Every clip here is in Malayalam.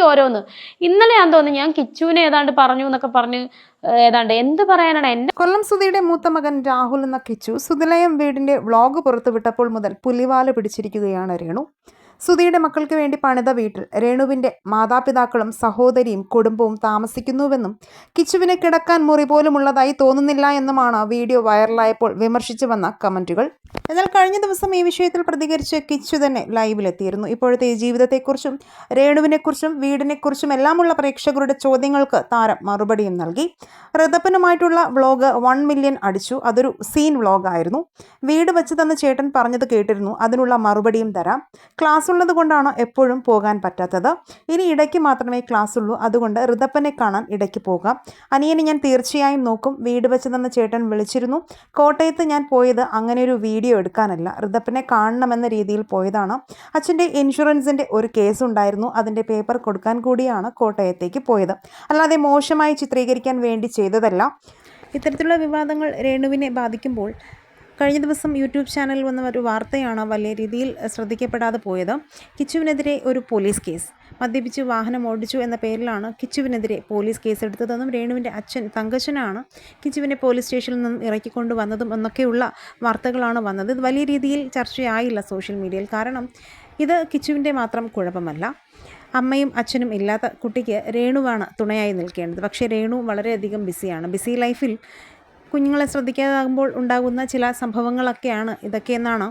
ഓരോരുത്തർക്കും ഓരോന്ന്. ഞാൻ തോന്നുന്നു ഞാൻ കിച്ചുവിനെ ഏതാണ്ട് പറഞ്ഞു എന്നൊക്കെ പറഞ്ഞ് ഏതാണ്ട് എന്ത് പറയാനാണ് എന്നെ കൊല്ലം സുധിയുടെ മൂത്ത മകൻ രാഹുൽ എന്ന കിച്ചു സുധിലയം വീടിന്റെ വ്ളോഗ് പുറത്തുവിട്ടപ്പോൾ മുതൽ പുലിവാല പിടിച്ചിരിക്കുകയാണ് രേണു. സുധിയുടെ മക്കൾക്ക് വേണ്ടി പണിത വീട്ടിൽ രേണുവിന്റെ മാതാപിതാക്കളും സഹോദരിയും കുടുംബവും താമസിക്കുന്നുവെന്നും കിച്ചുവിനെ കിടക്കാൻ മുറി പോലും ഉള്ളതായി തോന്നുന്നില്ല എന്നുമാണ് വീഡിയോ വൈറലായപ്പോൾ വിമർശിച്ചു വന്ന കമന്റുകൾ എന്നാൽ കഴിഞ്ഞ ദിവസം ഈ വിഷയത്തിൽ പ്രതികരിച്ച് കിച്ചു തന്നെ ലൈവിലെത്തിയിരുന്നു. ഇപ്പോഴത്തെ ഈ ജീവിതത്തെക്കുറിച്ചും രേണുവിനെക്കുറിച്ചും വീടിനെക്കുറിച്ചും എല്ലാമുള്ള പ്രേക്ഷകരുടെ ചോദ്യങ്ങൾക്ക് താരം മറുപടിയും നൽകി. ഋതപ്പനുമായിട്ടുള്ള വ്ളോഗ് വൺ മില്യൺ അടിച്ചു. അതൊരു സീൻ വ്ളോഗായിരുന്നു. വീട് വെച്ച് തന്ന ചേട്ടൻ പറഞ്ഞത് കേട്ടിരുന്നു. അതിനുള്ള മറുപടിയും തരാം. ക്ലാസ് ഉള്ളത് കൊണ്ടാണോ എപ്പോഴും പോകാൻ പറ്റാത്തത്? ഇനി ഇടയ്ക്ക് മാത്രമേ ക്ലാസ് ഉള്ളൂ അതുകൊണ്ട് ഋതപ്പനെ കാണാൻ ഇടയ്ക്ക് പോകാം. അനിയനെ ഞാൻ തീർച്ചയായും നോക്കും. വീട് വെച്ച് തന്ന ചേട്ടൻ വിളിച്ചിരുന്നു. കോട്ടയത്ത് ഞാൻ പോയത് അങ്ങനെ ഒരു വീഡിയോ എടുക്കാനല്ല. ഋതപ്പനെ കാണണമെന്ന രീതിയിൽ പോയതാണ്. അച്ഛന്റെ ഇൻഷുറൻസിന്റെ ഒരു കേസ് ഉണ്ടായിരുന്നു. അതിന്റെ പേപ്പർ കൊടുക്കാൻ കൂടിയാണ് കോട്ടയത്തേക്ക് പോയത്. അല്ലാതെ മോശമായി ചിത്രീകരിക്കാൻ വേണ്ടി ചെയ്തതല്ല. ഇത്തരത്തിലുള്ള വിവാദങ്ങൾ രേണുവിനെ ബാധിക്കുമ്പോൾ കഴിഞ്ഞ ദിവസം യൂട്യൂബ് ചാനലിൽ വന്ന ഒരു വാർത്തയാണ് വലിയ രീതിയിൽ ശ്രദ്ധിക്കപ്പെടാതെ പോയത്. കിച്ചുവിനെതിരെ ഒരു പോലീസ് കേസ്. മദ്യപിച്ച് വാഹനം ഓടിച്ചു എന്ന പേരിലാണ് കിച്ചുവിനെതിരെ പോലീസ് കേസ് എടുത്തതെന്നും രേണുവിന്റെ അച്ഛൻ തങ്കച്ചനാണ് കിച്ചുവിനെ പോലീസ് സ്റ്റേഷനിൽ നിന്നും ഇറക്കിക്കൊണ്ടു വന്നതും എന്നൊക്കെയുള്ള വാർത്തകളാണ് വന്നത്. ഇത് വലിയ രീതിയിൽ ചർച്ചയായില്ല സോഷ്യൽ മീഡിയയിൽ. കാരണം ഇത് കിച്ചുവിന്റെ മാത്രം കുഴപ്പമല്ല. അമ്മയും അച്ഛനും ഇല്ലാത്ത കുട്ടിക്ക് രേണുവാണ് തുണയായി നിൽക്കേണ്ടത്. പക്ഷേ രേണു വളരെയധികം ബിസിയാണ്. ബിസി ലൈഫിൽ കുഞ്ഞുങ്ങളെ ശ്രദ്ധിക്കാതാകുമ്പോൾ ഉണ്ടാകുന്ന ചില സംഭവങ്ങളൊക്കെയാണ് ഇതൊക്കെയെന്നാണ്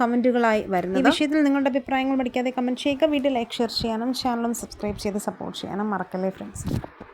കമന്റുകളായി വരുന്നത്. ഈ വിഷയത്തിൽ നിങ്ങളുടെ അഭിപ്രായങ്ങൾ പഠിക്കാതെ കമന്റ് ചെയ്യുക വീഡിയോ ലൈക്ക് ഷെയർ ചെയ്യാനും ചാനലും സബ്സ്ക്രൈബ് ചെയ്ത് സപ്പോർട്ട് ചെയ്യാനും മറക്കല്ലേ ഫ്രണ്ട്സ്